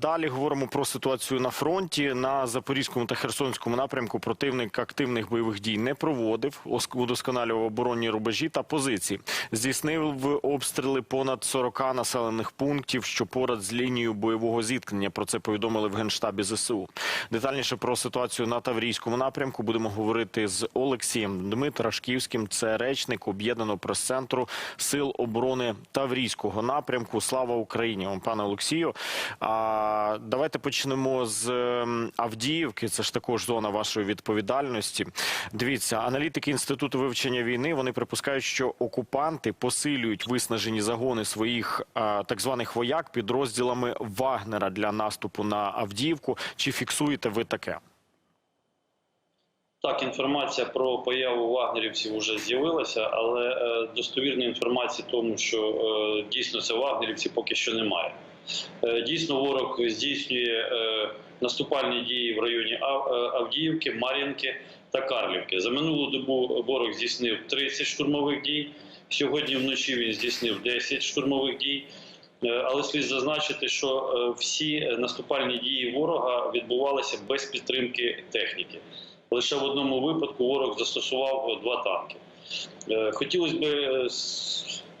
Далі говоримо про ситуацію на фронті. На Запорізькому та Херсонському напрямку противник активних бойових дій не проводив, ос- удосконалював оборонні рубежі та позиції. Здійснив обстріли понад 40 населених пунктів, що поряд з лінією бойового зіткнення. Про це повідомили в генштабі ЗСУ. Детальніше про ситуацію на Таврійському напрямку будемо говорити з Олексієм Дмитрашківським. Це речник об'єднаного прес-центру Сил оборони Таврійського напрямку. Слава Україні! Пане Олексію. Давайте почнемо з ем, Авдіївки. Це ж також зона вашої відповідальності. Дивіться, аналітики інституту вивчення війни вони припускають, що окупанти посилюють виснажені загони своїх так званих вояк підрозділами Вагнера для наступу на Авдіївку. Чи фіксуєте ви таке? Так, інформація про появу вагнерівців вже з'явилася, але е, достовірної інформації тому, що е, дійсно це вагнерівці, поки що немає. Е, дійсно, ворог здійснює е, наступальні дії в районі е, Авдіївки, Мар'їнки та Карлівки. За минулу добу ворог здійснив 30 штурмових дій. Сьогодні вночі він здійснив 10 штурмових дій. Але слід зазначити, що всі наступальні дії ворога відбувалися без підтримки техніки. Лише в одному випадку ворог застосував два танки. Хотілося б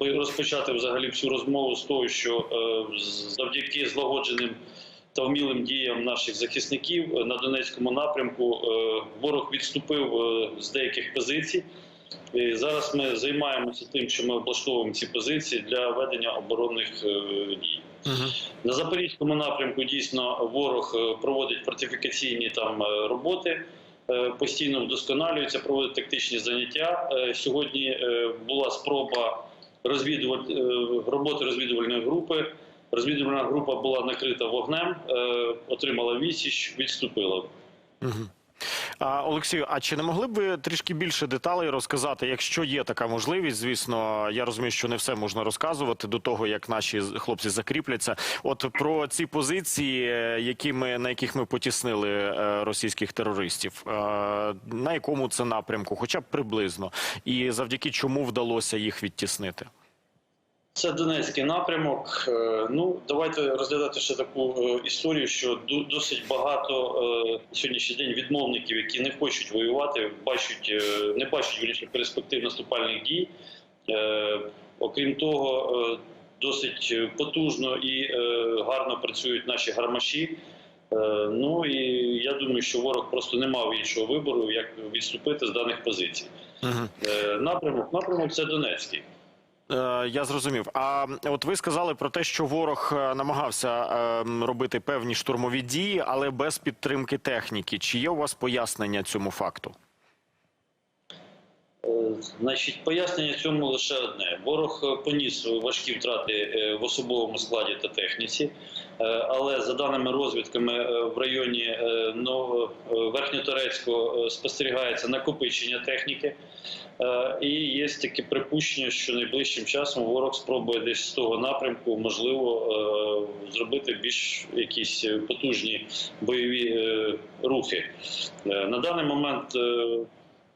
розпочати взагалі всю розмову з того, що е, завдяки злагодженим та вмілим діям наших захисників е, на Донецькому напрямку е, ворог відступив з деяких позицій. І зараз ми займаємося тим, що ми облаштовуємо ці позиції для ведення оборонних дій. На запорізькому напрямку дійсно ворог проводить фортифікаційні там роботи, постійно вдосконалюється, проводить тактичні заняття. Сьогодні була спроба розвідуваль... е, роботи розвідувальної групи. Розвідувальна група була накрита вогнем, е, отримала відсіч, відступила. Мгм. Олексію, а чи не могли б ви трішки більше деталей розказати, якщо є така можливість? Звісно, я розумію, що не все можна розказувати до того, як наші хлопці закріпляться. От про ці позиції, е, які ми на яких ми потіснили е, російських терористів, е, на якому це напрямку, хоча б приблизно, і завдяки чому вдалося їх відтіснити? Це Донецький напрямок. Е, Ну давайте розглядати ще таку е, історію, що досить багато е, на сьогоднішній день відмовників, які не хочуть воювати, бачать, не бачать вірніше перспектив наступальних дій. Окрім того, досить потужно і гарно працюють наші гармаші. Ну і я думаю, що ворог просто не мав іншого вибору, як відступити з даних позицій. Е, Напрямок, напрямок це Донецький. Е, Я зрозумів. А от ви сказали про те, що ворог е, намагався е, робити певні штурмові дії, але без підтримки техніки. Чи є у вас пояснення цьому факту? Е, Значить, пояснення цьому лише одне: ворог е, поніс важкі втрати е, в особовому складі та техніці, але за даними розвідками в районі е, Верхньоторецького спостерігається накопичення техніки. І є таке припущення, що найближчим часом ворог спробує десь з того напрямку, можливо, зробити більш якісь потужні бойові рухи. На даний момент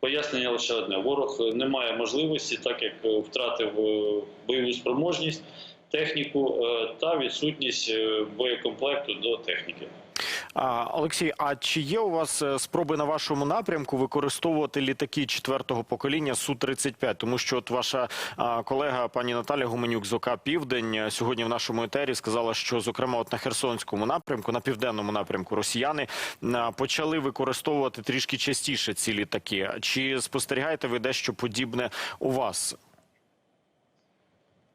Пояснення лише одне: ворог не має можливості, так як е, втратив е, бойову спроможність, техніку е, та відсутність е, боєкомплекту до техніки. Олексій, а чи є у вас е, спроби на вашому напрямку використовувати літаки четвертого покоління су 35 Тому що от ваша колега пані Наталя Гуменюк з ОК Південь е, сьогодні в нашому етері сказала, що зокрема от на Херсонському напрямку, на південному напрямку, росіяни почали використовувати трішки частіше ці літаки. Чи спостерігаєте ви дещо подібне у вас?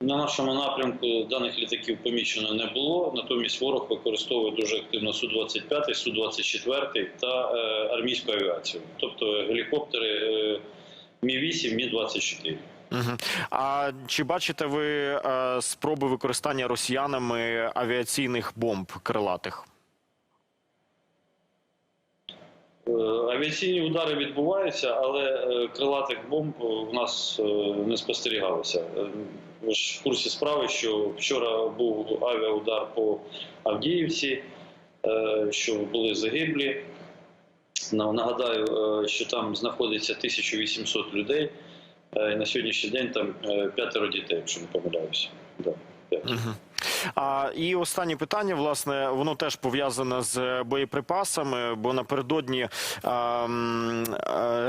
На нашому напрямку даних літаків помічено не було. Натомість ворог використовує дуже активно су 25 су 24 та е, армійську авіацію, тобто гелікоптери Мі 8 Мі 24 Угу. А чи бачите ви е, спроби використання росіянами авіаційних бомб крилатих? Е, Авіаційні удари відбуваються, але крилатих бомб у нас не спостерігалося. Ми ж в курсі справи, що вчора був авіаудар по Авдіївці, е, що були загиблі. Нагадаю, е, що там знаходиться 1800 людей, е, і на сьогоднішній день там п'ятеро дітей, якщо не помиляюся. Да, 5. А, і останнє питання, власне, воно теж пов'язане з боєприпасами, бо напередодні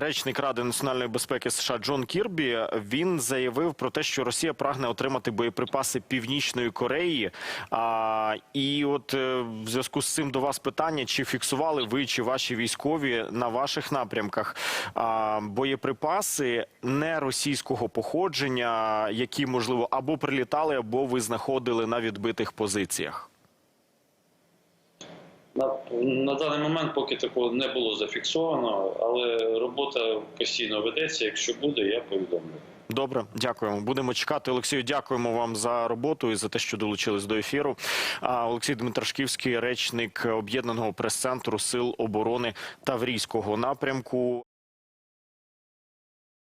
речник Ради національної безпеки США Джон Кірбі він заявив про те, що Росія прагне отримати боєприпаси Північної Кореї. І от е, в зв'язку з цим до вас питання: чи фіксували ви чи ваші військові на ваших напрямках боєприпаси не російського походження, які можливо або прилітали, або ви знаходили на відбитих позиціях? На, на даний момент поки такого не було зафіксовано, але робота постійно ведеться. Якщо буде, я повідомлю. Добре, дякуємо. Будемо чекати. Олексію, дякуємо вам за роботу і за те, що долучились до ефіру. А Олексій Дмитрашківський, речник об'єднаного прес-центру Сил оборони Таврійського напрямку.